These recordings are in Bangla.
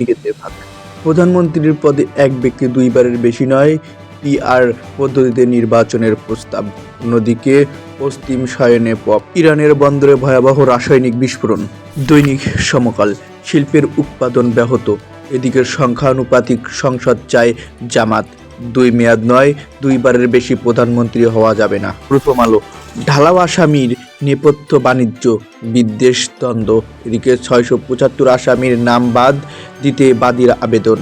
সিন্ডিকেটের ভাগ প্রধানমন্ত্রীর পদে এক ব্যক্তি দুইবারের বেশি নয় পিআর পদ্ধতিতে নির্বাচনের প্রস্তাব। অন্যদিকে পশ্চিম সায়নে পপ, ইরানের বন্দরে ভয়াবহ রাসায়নিক বিস্ফোরণ, দৈনিক সমকাল, শিল্পের উৎপাদন ব্যাহত, এদিকের সংখ্যানুপাতিক সংসদ চায় জামাত। দুই মেয়াদ নয়, দুইবারের বেশি প্রধানমন্ত্রী হওয়া যাবে না। প্রথম আলো ঢালাও আসামির নেপথ্য বাণিজ্য, বিদ্বেষ দ্বন্দ্ব, এদিকে ছয়শো পঁচাত্তর আসামির নাম বাদ দিতে বাদীর আবেদন।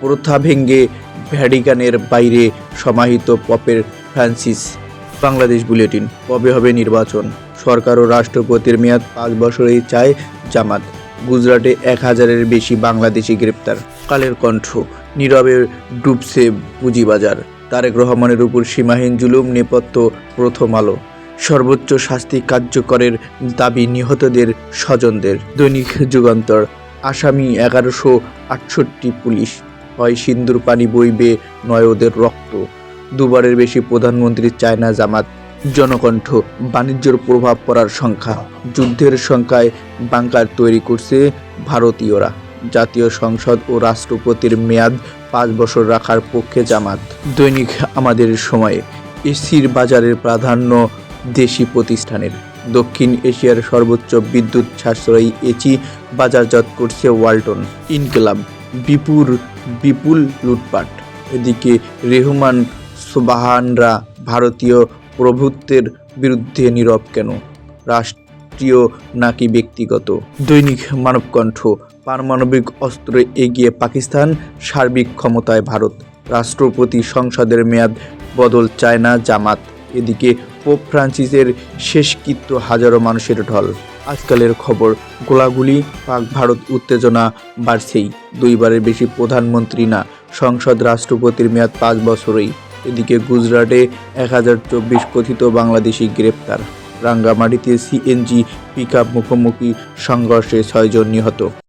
প্রথা ভেঙ্গে ভ্যাটিকানের বাইরে সমাহিত পপের ফ্রান্সিস। বাংলাদেশ বুলেটিন, কবে হবে নির্বাচন? সরকার ও রাষ্ট্রপতির মেয়াদ পাঁচ বছরেই চায় জামাত। গুজরাটে এক হাজারের বেশি বাংলাদেশি গ্রেপ্তার। কালের কণ্ঠ, নীরবে ডুবছে পুঁজিবাজার। তারেক রহমানের উপর সীমাহীন জুলুম, নেপথ্য প্রথম আলো। সর্বোচ্চ শাস্তি কার্যকরের দাবি নিহতদের স্বজনদের। দৈনিক যুগান্তর, আসামি এগারোশো আটষট্টি পুলিশ। হয় সিন্দুর পানি বইবে নয় ওদের রক্ত। দুবারের বেশি প্রধানমন্ত্রী চায়না জামাত। জনকণ্ঠ, বাণিজ্যর প্রভাব পড়ার সংখ্যা। যুদ্ধের সংখ্যায় বাংকার তৈরি করছে ভারতীয়রা। জাতীয় সংসদ ও রাষ্ট্রপতির মেয়াদ পাঁচ বছর রাখার পক্ষে জামাত। দৈনিক আমাদের সময়ে। এসির বাজারের প্রাধান্য দেশি প্রতিষ্ঠানের। দক্ষিণ এশিয়ার সর্বোচ্চ বিদ্যুৎ সাশ্রয়ী এচি বাজারজাত করছে ওয়ালটন ইনকলাব। বিপুর, বিপুল লুটপাট। এদিকে রেহমান সুবাহানরা ভারতীয় প্রভুত্বের বিরুদ্ধে নীরব কেন? রাষ্ট্রীয় নাকি ব্যক্তিগত? দৈনিক মানবকণ্ঠ, পারমাণবিক অস্ত্রে এগিয়ে পাকিস্তান, সার্বিক ক্ষমতায় ভারত। রাষ্ট্রপতি সংসদের মেয়াদ বদল চায় না জামাত। এদিকে পোপ ফ্রান্সিসের শেষকৃত্য হাজারো মানুষের ঢল। আজকালের খবর, গোলাগুলি, পাক ভারত উত্তেজনা বাড়ছেই। দুইবারের বেশি প্রধানমন্ত্রী না, সংসদ রাষ্ট্রপতির মেয়াদ পাঁচ বছরই। এদিকে গুজরাটে এক হাজার চব্বিশ কথিত বাংলাদেশি গ্রেপ্তার। রাঙ্গামাটিতে সিএনজি পিকআপ মুখোমুখি সংঘর্ষে ছয়জন নিহত।